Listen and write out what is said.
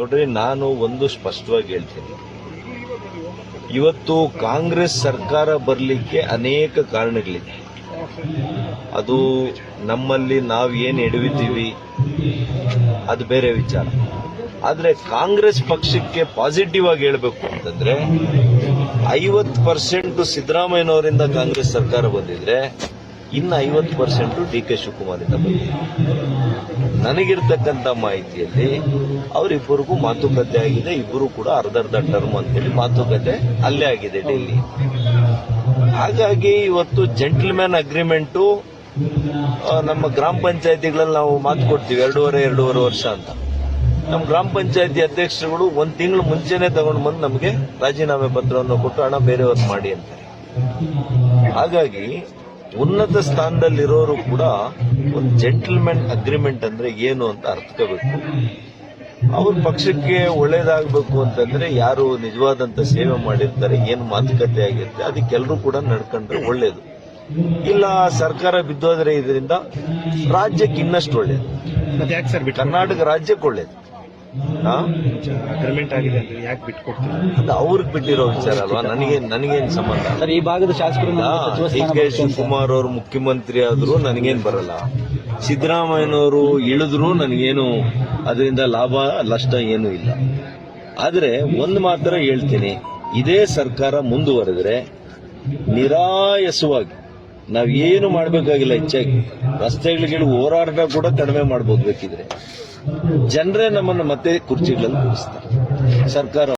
ನೋಡ್ರಿ, ನಾನು ಒಂದು ಸ್ಪಷ್ಟವಾಗಿ ಹೇಳ್ತೀನಿ. ಇವತ್ತು ಕಾಂಗ್ರೆಸ್ ಸರ್ಕಾರ ಬರಲಿಕ್ಕೆ ಅನೇಕ ಕಾರಣಗಳಿದೆ. ಅದು ನಮ್ಮಲ್ಲಿ ನಾವು ಏನು ಎಡವಿದ್ದೀವಿ, ಅದು ಬೇರೆ ವಿಚಾರ. ಆದರೆ ಕಾಂಗ್ರೆಸ್ ಪಕ್ಷಕ್ಕೆ ಪಾಸಿಟಿವ್ ಆಗಿ ಹೇಳಬೇಕು ಅಂತಂದ್ರೆ, ಐವತ್ತು ಪರ್ಸೆಂಟ್ ಸಿದ್ದರಾಮಯ್ಯನವರಿಂದ ಕಾಂಗ್ರೆಸ್ ಸರ್ಕಾರ ಬಂದಿದ್ರೆ, ಇನ್ನು ಐವತ್ತು ಪರ್ಸೆಂಟ್ ಡಿ ಕೆ ಶಿವಕುಮಾರಿಂದ ಬಂದಿದೆ. ನನಗಿರ್ತಕ್ಕಂಥ ಮಾಹಿತಿಯಲ್ಲಿ ಅವರಿಬ್ಬರಿಗೂ ಮಾತುಕತೆ ಆಗಿದೆ, ಇಬ್ಬರು ಕೂಡ ಅರ್ಧ ಅರ್ಧ ಟರ್ಮ್ ಅಂತೇಳಿ ಮಾತುಕತೆ ಅಲ್ಲೇ ಆಗಿದೆ ಡೆಲ್ಲಿ ಹಾಗಾಗಿ ಇವತ್ತು ಜೆಂಟಲ್ಮ್ಯಾನ್ ಅಗ್ರಿಮೆಂಟು ನಮ್ಮ ಗ್ರಾಮ ಪಂಚಾಯತಿಗಳಲ್ಲಿ ನಾವು ಮಾತು ಕೊಡ್ತೀವಿ, ಎರಡೂವರೆ ಎರಡೂವರೆ ವರ್ಷ ಅಂತ. ನಮ್ಮ ಗ್ರಾಮ ಪಂಚಾಯತಿ ಅಧ್ಯಕ್ಷರುಗಳು ಒಂದು ತಿಂಗಳು ಮುಂಚೆನೆ ತಗೊಂಡು ಬಂದು ನಮಗೆ ರಾಜೀನಾಮೆ ಪತ್ರವನ್ನು ಕೊಟ್ಟು ಹಣ ಬೇರೆಯವ್ರು ಮಾಡಿ ಅಂತಾರೆ. ಹಾಗಾಗಿ ಉನ್ನತ ಸ್ಥಾನದಲ್ಲಿರೋರು ಕೂಡ ಒಂದು ಜೆಂಟಲ್ಮೆನ್ ಅಗ್ರಿಮೆಂಟ್ ಅಂದ್ರೆ ಏನು ಅಂತ ಅರ್ಥಕೋಬೇಕು ಅವ್ರ ಪಕ್ಷಕ್ಕೆ ಒಳ್ಳೇದಾಗಬೇಕು ಅಂತಂದ್ರೆ ಯಾರು ನಿಜವಾದಂತ ಸೇವೆ ಮಾಡಿರ್ತಾರೆ ಏನು ಮಾತುಕತೆ ಆಗಿರುತ್ತೆ ಅದಕ್ಕೆಲ್ಲರೂ ಕೂಡ ನಡ್ಕೊಂಡ್ರೆ ಒಳ್ಳೇದು. ಇಲ್ಲ ಸರ್ಕಾರ ಬಿದ್ದೋದ್ರೆ ಇದರಿಂದ ರಾಜ್ಯಕ್ಕೆ ಇನ್ನಷ್ಟು ಒಳ್ಳೇದು. ಕರ್ನಾಟಕ ರಾಜ್ಯಕ್ಕೆ ಒಳ್ಳೇದು? ಅಗ್ರಿಮೆಂಟ್ ಆಗಿದೆ ಅಂದ್ರೆ ಯಾಕೆ ಬಿಟ್ಟು ಅದು ಅವ್ರಿಗೆ ಬಿಟ್ಟಿರೋ ವಿಚಾರ ಅಲ್ವಾ? ನನಗೆ ನನಗೇನು ಸಂಬಂಧ? ಸರ್ ಈ ಭಾಗದ ಶಾಸಕರು ಸಚಿವ ಡಿ ಸ್ಥಾನ ಕೆ ಶಿವಕುಮಾರ್ ಅವರು ಮುಖ್ಯಮಂತ್ರಿ ಆದ್ರೂ ನನಗೇನು ಬರಲ್ಲ. ಸಿದ್ದರಾಮಯ್ಯನವರು ಇಳಿದ್ರು ನನಗೇನು ಅದರಿಂದ ಲಾಭ ನಷ್ಟ ಏನೂ ಇಲ್ಲ. ಆದ್ರೆ ಒಂದು ಮಾತ್ರ ಹೇಳ್ತೀನಿ. ಇದೇ ಸರ್ಕಾರ ಮುಂದುವರೆದ್ರೆ ನಿರಾಯಸವಾಗಿ ನಾವೇನು ಮಾಡಬೇಕಾಗಿಲ್ಲ ಹೆಚ್ಚಾಗಿ ರಸ್ತೆಗಳಿಗೆ ಹೋರಾಟ ಕೂಡ ಕಡಿಮೆ ಮಾಡ್ಬೋದು ಬೇಕಿದ್ರೆ. ಜನರೇ ನಮ್ಮನ್ನು ಮತ್ತೆ ಕುರ್ಚಿಗಳಲ್ಲಿ ಕೂರಿಸ್ತಾರೆ ಸರ್ಕಾರ